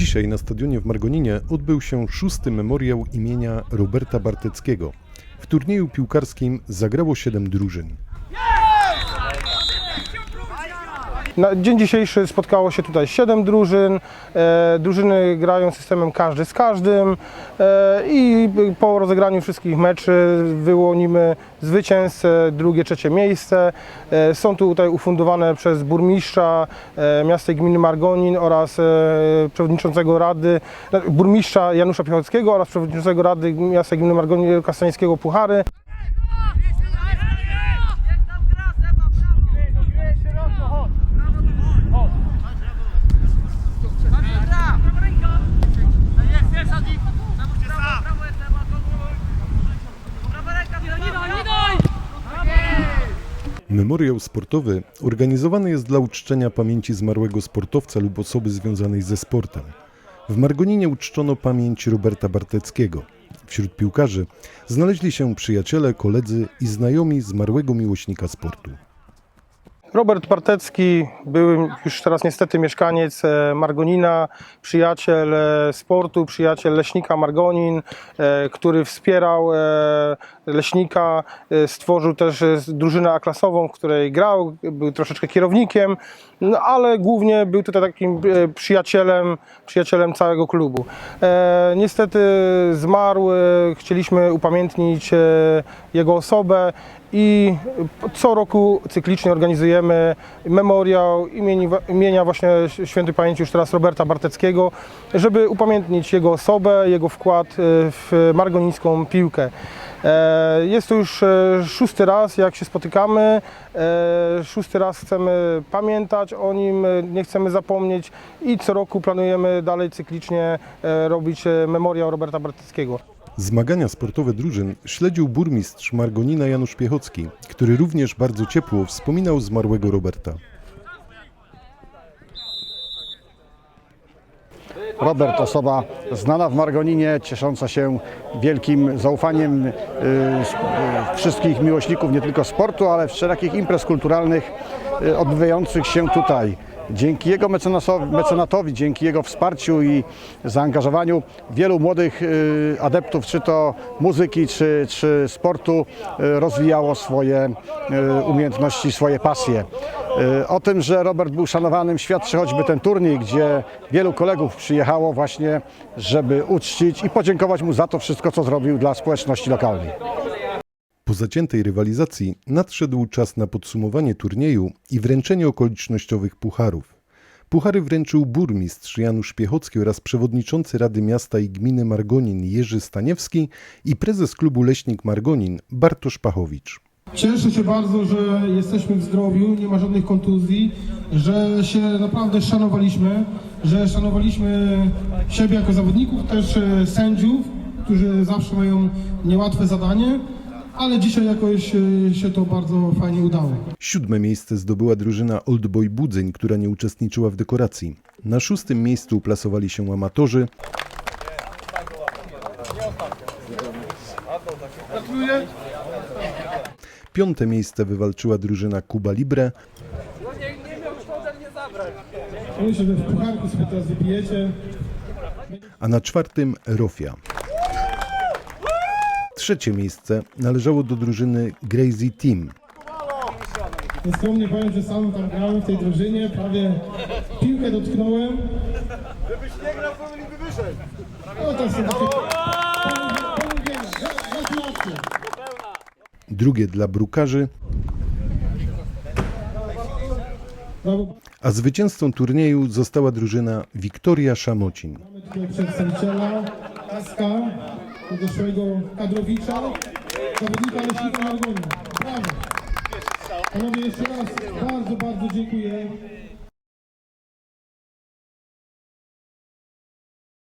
Dzisiaj na stadionie w Margoninie odbył się szósty memoriał imienia Roberta Barteckiego. W turnieju piłkarskim zagrało siedem drużyn. Na dzień dzisiejszy spotkało się tutaj 7 drużyn. E, drużyny grają systemem każdy z każdym e, i po rozegraniu wszystkich meczy wyłonimy zwycięzcę, drugie, trzecie miejsce. E, są tutaj ufundowane przez burmistrza miasta i gminy Margonin oraz przewodniczącego rady, burmistrza Janusza Piechockiego oraz przewodniczącego rady miasta i gminy Margonin Kastańskiego Puchary. Memoriał sportowy organizowany jest dla uczczenia pamięci zmarłego sportowca lub osoby związanej ze sportem. W Margoninie uczczono pamięć Roberta Barteckiego. Wśród piłkarzy znaleźli się przyjaciele, koledzy i znajomi zmarłego miłośnika sportu. Robert Bartecki, był już teraz niestety mieszkaniec e, Margonina, przyjaciel e, sportu, przyjaciel leśnika Margonin, e, który wspierał leśnika, stworzył też drużynę A-klasową, w której grał, był troszeczkę kierownikiem, no, ale głównie był tutaj takim przyjacielem, przyjacielem całego klubu. Niestety zmarł, chcieliśmy upamiętnić jego osobę i co roku cyklicznie organizujemy memoriał imieni, imienia właśnie świętej pamięci już teraz Roberta Barteckiego, żeby upamiętnić jego osobę, jego wkład e, w margonińską piłkę. E, Jest to już e, szósty raz, jak się spotykamy. Szósty raz chcemy pamiętać o nim, nie chcemy zapomnieć i co roku planujemy dalej cyklicznie robić memoriał Roberta Barteckiego. Zmagania sportowe drużyn śledził burmistrz Margonina Janusz Piechocki, który również bardzo ciepło wspominał zmarłego Roberta. Robert, osoba znana w Margoninie, ciesząca się wielkim zaufaniem y, y, wszystkich miłośników nie tylko sportu, ale wszelakich imprez kulturalnych y, odbywających się tutaj. Dzięki jego mecenatowi, dzięki jego wsparciu i zaangażowaniu wielu młodych adeptów, czy to muzyki, czy, czy sportu, rozwijało swoje umiejętności, swoje pasje. Y, O tym, że Robert był szanowanym, świadczy choćby ten turniej, gdzie wielu kolegów przyjechało właśnie, żeby uczcić i podziękować mu za to wszystko, co zrobił dla społeczności lokalnej. Po zaciętej rywalizacji nadszedł czas na podsumowanie turnieju i wręczenie okolicznościowych pucharów. Puchary wręczył burmistrz Janusz Piechocki oraz przewodniczący Rady Miasta i Gminy Margonin Jerzy Staniewski i prezes klubu Leśnik Margonin Bartosz Pachowicz. Cieszę się bardzo, że jesteśmy w zdrowiu, nie ma żadnych kontuzji, że się naprawdę szanowaliśmy, że szanowaliśmy siebie jako zawodników, też e, sędziów, którzy zawsze mają niełatwe zadanie, ale dzisiaj jakoś e, się to bardzo fajnie udało. Siódme miejsce zdobyła drużyna Old Boy Budzeń, która nie uczestniczyła w dekoracji. Na szóstym miejscu uplasowali się amatorzy, piąte miejsce wywalczyła drużyna Cuba Libre, Myślę, że w sobie teraz a na czwartym Rofia. Trzecie miejsce należało do drużyny Crazy Team. Nieskromnie powiem, że sam tam grałem w tej drużynie, prawie piłkę dotknąłem. Gdybyś nie grał, to wyszedł. No to są takie. Drugie dla brukarzy, a zwycięzcą turnieju została drużyna Wiktoria Szamocin. Mamy tutaj przedstawiciela Kaska, doszłego kadrowicza, zawodnika Leśnika Margona. Brawo. Panowie, jeszcze raz bardzo, bardzo dziękuję